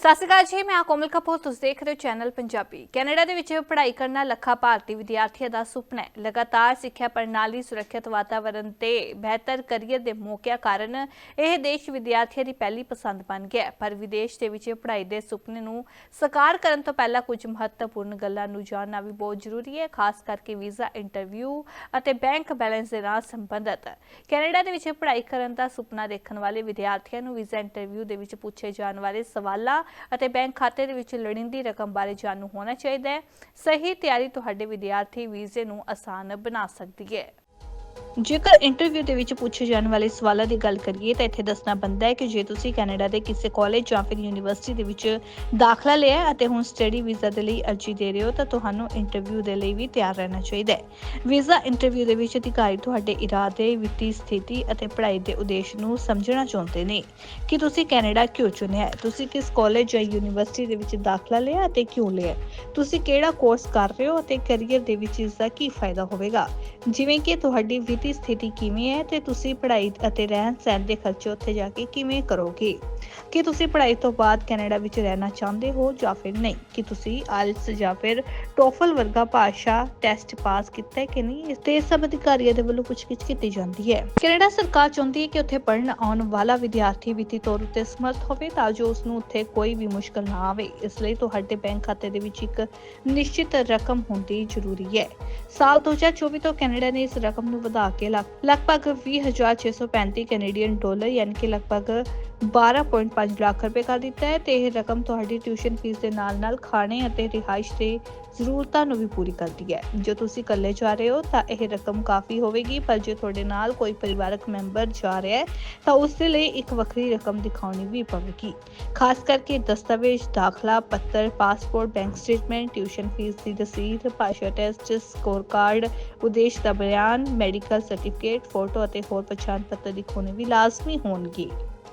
ਸਤਿ ਸ਼੍ਰੀ ਅਕਾਲ ਜੀ, ਮੈਂ ਆ ਕੋਮਲ ਕਪੂਰ, ਤੁਸੀਂ ਦੇਖ ਰਹੇ ਹੋ ਚੈਨਲ ਪੰਜਾਬੀ। ਕੈਨੇਡਾ ਦੇ ਵਿੱਚ ਪੜ੍ਹਾਈ ਕਰਨਾ ਲੱਖਾਂ ਭਾਰਤੀ ਵਿਦਿਆਰਥੀਆਂ ਦਾ ਸੁਪਨਾ ਹੈ। ਲਗਾਤਾਰ ਸਿੱਖਿਆ ਪ੍ਰਣਾਲੀ, ਸੁਰੱਖਿਅਤ ਵਾਤਾਵਰਣ ਤੇ ਬਿਹਤਰ ਕਰੀਅਰ ਦੇ ਮੌਕਿਆਂ ਕਾਰਨ ਇਹ ਦੇਸ਼ ਵਿਦਿਆਰਥੀਆਂ ਦੀ ਪਹਿਲੀ ਪਸੰਦ ਬਣ ਗਿਆ ਹੈ। ਪਰ ਵਿਦੇਸ਼ ਦੇ ਵਿੱਚ ਪੜ੍ਹਾਈ ਦੇ ਸੁਪਨੇ ਨੂੰ ਸਾਕਾਰ ਕਰਨ ਤੋਂ ਪਹਿਲਾਂ ਕੁਝ ਮਹੱਤਵਪੂਰਨ ਗੱਲਾਂ ਨੂੰ ਜਾਣਨਾ ਵੀ ਬਹੁਤ ਜ਼ਰੂਰੀ ਹੈ, ਖਾਸ ਕਰਕੇ ਵੀਜ਼ਾ, ਇੰਟਰਵਿਊ ਅਤੇ ਬੈਂਕ ਬੈਲੈਂਸ ਦੇ ਨਾਲ ਸੰਬੰਧਿਤ। ਕੈਨੇਡਾ ਦੇ ਵਿੱਚ ਪੜ੍ਹਾਈ ਕਰਨ ਦਾ ਸੁਪਨਾ ਦੇਖਣ ਵਾਲੇ ਵਿਦਿਆਰਥੀਆਂ ਨੂੰ ਵੀਜ਼ਾ, ਇੰਟਰਵਿਊ ਦੇ ਵਿੱਚ ਪੁੱਛੇ ਜਾਣ ਵਾਲੇ ਸਵਾਲਾਂ ਅਤੇ ਬੈਂਕ ਖਾਤੇ ਦੇ ਵਿੱਚ ਲੋੜੀਂਦੀ ਰਕਮ ਬਾਰੇ ਜਾਣੂ ਹੋਣਾ ਚਾਹੀਦਾ ਹੈ। ਸਹੀ ਤਿਆਰੀ ਤੁਹਾਡੇ ਵਿਦਿਆਰਥੀ ਵੀਜ਼ੇ ਨੂੰ ਆਸਾਨ ਬਣਾ ਸਕਦੀ ਹੈ। ਜੇਕਰ ਇੰਟਰਵਿਊ ਦੇ ਵਿੱਚ ਪੁੱਛੇ ਜਾਣ ਵਾਲੇ ਸਵਾਲਾਂ ਦੀ ਗੱਲ ਕਰੀਏ ਤਾਂ ਇੱਥੇ ਦੱਸਣਾ ਬੰਦਾ ਹੈ ਕਿ ਜੇ ਤੁਸੀਂ ਕੈਨੇਡਾ ਦੇ ਕਿਸੇ ਕਾਲਜ ਜਾਂ ਫਿਰ ਯੂਨੀਵਰਸਿਟੀ ਦੇ ਵਿੱਚ ਦਾਖਲਾ ਲਿਆ ਹੈ ਅਤੇ ਹੁਣ ਸਟੱਡੀ ਵੀਜ਼ਾ ਦੇ ਲਈ ਅਰਜ਼ੀ ਦੇ ਰਹੇ ਹੋ ਤਾਂ ਤੁਹਾਨੂੰ ਇੰਟਰਵਿਊ ਦੇ ਲਈ ਵੀ ਤਿਆਰ ਰਹਿਣਾ ਚਾਹੀਦਾ ਹੈ। ਵੀਜ਼ਾ ਇੰਟਰਵਿਊ ਦੇ ਵਿੱਚ ਅਧਿਕਾਰੀ ਤੁਹਾਡੇ ਇਰਾਦੇ, ਵਿੱਤੀ ਸਥਿਤੀ ਅਤੇ ਪੜ੍ਹਾਈ ਦੇ ਉਦੇਸ਼ ਨੂੰ ਸਮਝਣਾ ਚਾਹੁੰਦੇ ਨੇ। ਕਿ ਤੁਸੀਂ ਕੈਨੇਡਾ ਕਿਉਂ ਚੁਣਿਆ ਹੈ? ਤੁਸੀਂ ਕਿਸ ਕਾਲਜ ਜਾਂ ਯੂਨੀਵਰਸਿਟੀ ਦੇ ਵਿੱਚ ਦਾਖਲਾ ਲਿਆ ਅਤੇ ਕਿਉਂ ਲਿਆ ਤੁਸੀਂ ਕਿਹੜਾ ਕੋਰਸ ਕਰ ਰਹੇ ਹੋ ਅਤੇ ਕੈਰੀਅਰ ਦੇ ਵਿੱਚ ਇਸ ਦਾ ਕੀ ਫਾਇਦਾ ਹੋਵੇਗਾ? ਜਿਵੇਂ ਕਿ ਤੁਹਾਡੀ ਵਿੱਤੀ ਸਥਿਤੀ ਕਿਵੇਂ ਹੈ ਤੇ ਤੁਸੀਂ ਪੜ੍ਹਾਈ ਅਤੇ ਰਹਿਣ ਸਹਿਣ ਦੇ ਖਰਚੇ ਉੱਥੇ ਜਾ ਕੇ ਕਿਵੇਂ ਕਰੋਗੇ? ਕਿ ਤੁਸੀਂ ਪੜ੍ਹਾਈ ਤੋਂ ਬਾਅਦ ਕੈਨੇਡਾ ਵਿੱਚ ਰਹਿਣਾ ਚਾਹੁੰਦੇ ਹੋ ਜਾਂ ਫਿਰ ਨਹੀਂ? ਕਿ ਤੁਸੀਂ ਆਇਲਸ ਜਾਂ ਫਿਰ ਟੋਫਲ ਵਰਗਾ ਭਾਸ਼ਾ ਟੈਸਟ ਪਾਸ ਕੀਤਾ ਹੈ ਕਿ ਨਹੀਂ? ਇਸ ਤੇ ਸਭ ਅਧਿਕਾਰੀਆਂ ਦੇ ਵੱਲੋਂ ਪੁੱਛਗਿੱਛ ਕੀਤੀ ਜਾਂਦੀ ਹੈ। ਕੈਨੇਡਾ ਸਰਕਾਰ ਚਾਹੁੰਦੀ ਹੈ ਕਿ ਉੱਥੇ ਪੜਨ ਆਉਣ ਵਾਲਾ ਵਿਦਿਆਰਥੀ ਵਿੱਤੀ ਤੌਰ ਉੱਤੇ ਸਮਰਥ ਹੋਵੇ ਤਾਂ ਜੋ ਉਸ ਨੂੰ ਉੱਥੇ ਕੋਈ ਵੀ ਮੁਸ਼ਕਲ ਨਾ ਆਵੇ। ਇਸ ਲਈ ਤੁਹਾਡੇ ਬੈਂਕ ਖਾਤੇ ਦੇ ਵਿੱਚ ਇੱਕ ਨਿਸ਼ਚਿਤ ਰਕਮ ਹੁੰਦੀ ਜ਼ਰੂਰੀ ਹੈ। ਸਾਲ 2024 ਤੋਂ ਕੈਨੇਡਾ ਨੇ ਇਸ ਰਕਮ ਨੂੰ ਵਧਾ ਕੇ ਲਗ- ਲਗਭਗ 20635 ਕੈਨੇਡੀਅਨ ਡਾਲਰ ਯਾਨੀ ਕਿ ਲਗਭਗ 12.5 ਲੱਖ ਰੁਪਏ ਕਰ ਦਿੱਤਾ ਹੈ ਤੇ ਇਹ ਰਕਮ ਤੁਹਾਡੀ ਟਿਊਸ਼ਨ ਫੀਸ ਦੇ ਨਾਲ-ਨਾਲ ਖਾਣੇ ਅਤੇ ਰਿਹਾਇਸ਼ ਦੇ ਜ਼ਰੂਰਤਾਂ ਨੂੰ ਵੀ ਪੂਰੀ ਕਰਦੀ ਹੈ। ਜੇ ਤੁਸੀਂ ਇਕੱਲੇ ਜਾ ਰਹੇ ਹੋ ਤਾਂ ਇਹ ਰਕਮ ਕਾਫੀ ਹੋਵੇਗੀ, ਪਰ ਜੇ ਤੁਹਾਡੇ ਨਾਲ ਕੋਈ ਪਰਿਵਾਰਕ ਮੈਂਬਰ ਜਾ ਰਿਹਾ ਹੈ ਤਾਂ ਉਸ ਦੇ ਲਈ ਇੱਕ ਵੱਖਰੀ ਰਕਮ ਦਿਖਾਉਣੀ ਵੀ ਪਵੇਗੀ। ਖਾਸ ਕਰਕੇ ਦਸਤਾਵੇਜ਼, ਦਾਖਲਾ, ਪੱਤਰ passport bank statement tuition fee ਦੀ ਰਸੀਦ, ਭਾਸ਼ਾ ਟੈਸਟ ਸਕੋਰ ਕਾਰਡ ਉਦੇਸ਼ ਦਾ ਬਿਆਨ ਮੈਡੀਕਲ ਸਰਟੀਫਿਕੇਟ ਫੋਟੋ ਅਤੇ ਹੋਰ ਪਛਾਣ ਪੱਤਰ ਦਿਖਾਉਣੇ ਵੀ ਲਾਜ਼ਮੀ ਹੋਣਗੇ।